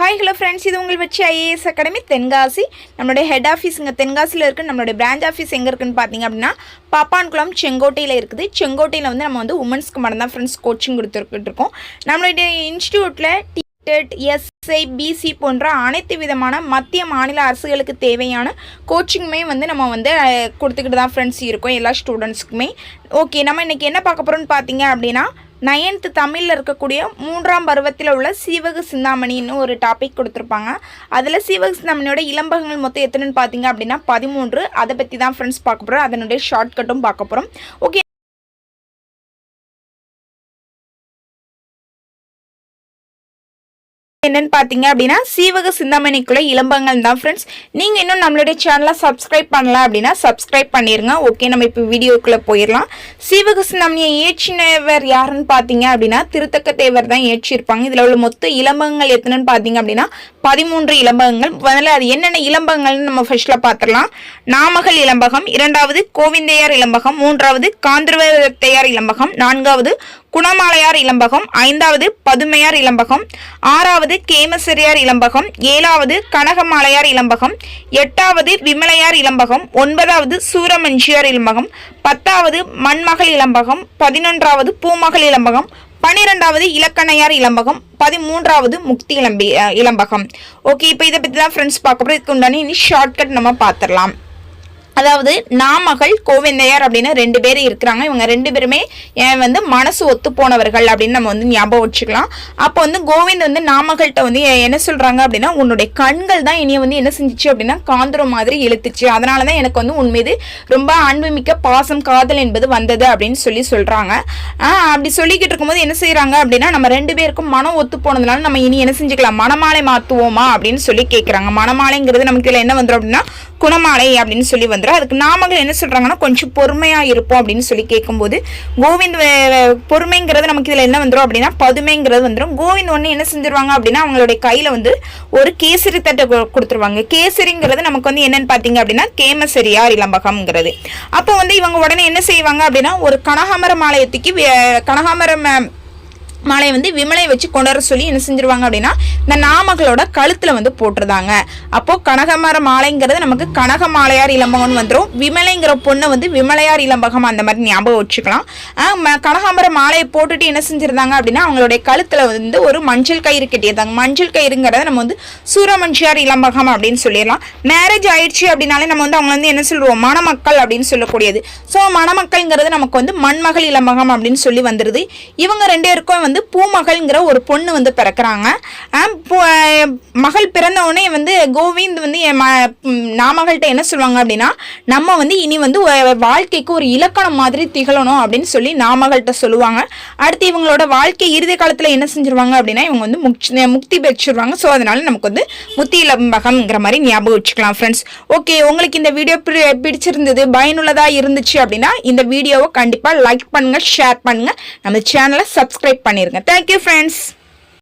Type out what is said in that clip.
Hi hello friends இது உங்கள் வச்சு ஐஏஎஸ் அகாடமி தென்காசி. நம்மளுடைய ஹெட் ஆஃபீஸ் இங்கே தென்காசியில் இருக்குது நம்மளுடைய பிரான்ச் ஆஃபீஸ் எங்கே இருக்குன்னு பார்த்தீங்க அப்படின்னா பாப்பான்குளம் செங்கோட்டையில் இருக்குது. செங்கோட்டையில் வந்து நம்ம வந்து உமன்ஸ்க்கு மட்டும் தான் ஃப்ரெண்ட்ஸ் கோச்சிங் கொடுத்துருக்கிட்டு இருக்கோம். நம்மளுடைய இன்ஸ்டியூட்டில் டிடெட் எஸ்ஐ பிசி போன்ற அனைத்து விதமான மத்திய மாநில அரசுகளுக்கு தேவையான கோச்சிங்குமே வந்து நம்ம வந்து கொடுத்துக்கிட்டு தான் ஃப்ரெண்ட்ஸ் இருக்கோம். எல்லா ஸ்டூடெண்ட்ஸ்க்குமே ஓகே நம்ம இன்றைக்கி என்ன பார்க்க போகிறோம்னு பார்த்தீங்க அப்படின்னா நயன்த்து தமிழில் இருக்கக்கூடிய மூன்றாம் பருவத்தில் உள்ள சீவக சிந்தாமணின்னு ஒரு டாபிக் கொடுத்துருப்பாங்க. அதில் சீவக சிந்தாமணியோட இளம்பகங்கள் மொத்தம் எத்தனைன்னு பார்த்தீங்க அப்படின்னா பதிமூன்று. அதை பற்றி தான் ஃப்ரெண்ட்ஸ் பார்க்க போகிறோம் அதனுடைய ஷார்ட்கட்டும் பார்க்க போகிறோம் ஓகே என்னன்னு பார்த்தீங்க அப்படின்னா சீவக சிந்தாமணிக்குள்ள இளம்பங்கள் தான் ஃப்ரெண்ட்ஸ் நீங்கள் இன்னும் நம்மளுடைய சேனலை சப்ஸ்கிரைப் பண்ணல அப்படின்னா சப்ஸ்கிரைப் பண்ணிருங்க. ஓகே நம்ம இப்போ வீடியோக்குள்ளே போயிடலாம். சீவக சிந்தாமணியை இயற்றினவர் யாருன்னு பார்த்தீங்க அப்படின்னா திருத்தக்க தேவர் தான் இயற்றியிருப்பாங்க இதில் உள்ள மொத்த இளம்பங்கள் எத்தனைன்னு பார்த்தீங்க அப்படின்னா பதிமூன்று இளம்பகங்கள் முதல்ல அது என்னென்ன இளம்பகங்கள்னு நம்ம ஃபர்ஸ்ட்ல பார்த்துடலாம் நாமகள் இளம்பகம் இரண்டாவது கோவிந்தையார் இளம்பகம் மூன்றாவது காந்திரவத்தையார் இளம்பகம் நான்காவது குணமாலையார் இளம்பகம் ஐந்தாவது பதுமையார் இளம்பகம் ஆறாவது கேமசரியார் இளம்பகம் ஏழாவது கனகமாலையார் இளம்பகம் எட்டாவது விமலையார் இளம்பகம் ஒன்பதாவது சூரமஞ்சியார் இளம்பகம் பத்தாவது மண்மகள் இளம்பகம் பதினொன்றாவது பூமகள் இளம்பகம் பன்னிரெண்டாவது இலக்கணையார் இளம்பகம் பதிமூன்றாவது முக்தி இளம்பி இளம்பகம். ஓகே இப்போ இதை பற்றி தான் ஃப்ரெண்ட்ஸ் பார்க்க போகிறோம் இதுக்கு உண்டான இனி ஷார்ட்கட் நம்ம பார்த்துடலாம். அதாவது நாமகள் கோவிந்தையார் அப்படின்னு ரெண்டு பேர் இருக்கிறாங்க. இவங்க ரெண்டு பேருமே ஏன் வந்து மனசு ஒத்து போனவர்கள் அப்படின்னு நம்ம வந்து ஞாபகம் வச்சுக்கலாம். அப்போ வந்து கோவிந்த் வந்து நாமகள்கிட்ட வந்து என்ன சொல்றாங்க அப்படின்னா உன்னுடைய கண்கள் தான் இனியை வந்து என்ன செஞ்சுச்சு அப்படின்னா காந்தரம் மாதிரி இழுத்துச்சு. அதனால தான் எனக்கு வந்து உன் மீது ரொம்ப அன்புமிக்க பாசம் காதல் என்பது வந்தது அப்படின்னு சொல்லி சொல்றாங்க. அப்படி சொல்லிக்கிட்டு இருக்கும்போது என்ன செய்கிறாங்க அப்படின்னா நம்ம ரெண்டு பேருக்கும் மனம் ஒத்து போனதுனால நம்ம இனி என்ன செஞ்சுக்கலாம்? மனமாலை மாத்துவோமா அப்படின்னு சொல்லி கேட்குறாங்க மணமாலைங்கிறது நமக்கு இதில் என்ன வந்துடும் அப்படின்னா குணமாலை அப்படின்னு சொல்லி வந்துடும் அதுக்கு நாமகள் என்ன சொல்கிறாங்கன்னா கொஞ்சம் பொறுமையாக இருப்போம் அப்படின்னு சொல்லி கேட்கும்போது கோவிந்த் வே- பொறுமைங்கிறது நமக்கு இதில் என்ன வந்துடும் அப்படின்னா பதுமைங்கிறது வந்துடும் கோவிந்த் ஒன்று என்ன செஞ்சிருவாங்க அப்படின்னா அவங்களுடைய கையில் வந்து ஒரு கேசரி தட்டை கொடுத்துருவாங்க. கேசரிங்கிறது நமக்கு வந்து என்னன்னு பார்த்தீங்க அப்படின்னா கேமசரியார் இளம்பகம்ங்கிறது அப்போ வந்து இவங்க உடனே என்ன செய்வாங்க அப்படின்னா ஒரு கனகாமர மாலையத்துக்கு வே- கனகாமரம் மாலையை வந்து விமலை வச்சு கொண்டு வர சொல்லி என்ன செஞ்சிருவாங்க அப்படின்னா இந்த நாமகளோட கழுத்தில் வந்து போட்டுருந்தாங்க அப்போது கனகமர மாலைங்கிறது நமக்கு கனக மாலையார் இளம்பகம்னு வந்துடும் விமலைங்கிற பொண்ணை வந்து விமலையார் இளம்பகம் அந்த மாதிரி ஞாபகம் வச்சுக்கலாம். ம- கனகாமர மாலையை போட்டுட்டு என்ன செஞ்சுருந்தாங்க அப்படின்னா அவங்களுடைய கழுத்தில் வந்து ஒரு மஞ்சள் கயிறு கட்டியிருந்தாங்க. மஞ்சள் கயிறுங்கிறத நம்ம வந்து சூரமஞ்சியார் இளம்பகம் அப்படின்னு சொல்லிடலாம். மேரேஜ் ஆயிடுச்சு அப்படின்னாலே நம்ம வந்து அவங்க வந்து என்ன சொல்லுவோம்? மணமக்கள் அப்படின்னு சொல்லக்கூடியது. ஸோ மணமக்கள்ங்கிறது நமக்கு வந்து மண்மகள் இளம்பகம் அப்படின்னு சொல்லி வந்துருது. இவங்க ரெண்டு பேருக்கும் வந்து பூமகள்ங்கிற ஒரு பொண்ணு வந்து பிறக்கிறாங்க. மகள் பிறந்த உடனே வந்து கோவிந்த் வந்து என் ம- நாமகள்கிட்ட என்ன சொல்லுவாங்க அப்படின்னா நம்ம வந்து இனி வந்து வாழ்க்கைக்கு ஒரு இலக்கணம் மாதிரி திகழணும் அப்படின்னு சொல்லி நாமகள்கிட்ட சொல்லுவாங்க. அடுத்து இவங்களோட வாழ்க்கை இறுதி காலத்தில் என்ன செஞ்சிருவாங்க அப்படின்னா இவங்க வந்து முக்தி முக்தி பெற்றுருவாங்க. ஸோ அதனால நமக்கு வந்து முத்தி இலம்பகம்ங்கிற மாதிரி ஞாபகம் வச்சுக்கலாம் ஃப்ரெண்ட்ஸ் ஓகே உங்களுக்கு இந்த வீடியோ பிடிச்சிருந்தது பயனுள்ளதாக இருந்துச்சு அப்படின்னா இந்த வீடியோவை கண்டிப்பாக லைக் பண்ணுங்கள் ஷேர் பண்ணுங்கள் நம்ம சேனலை சப்ஸ்கிரைப் பண்ணிருங்க. Thank you friends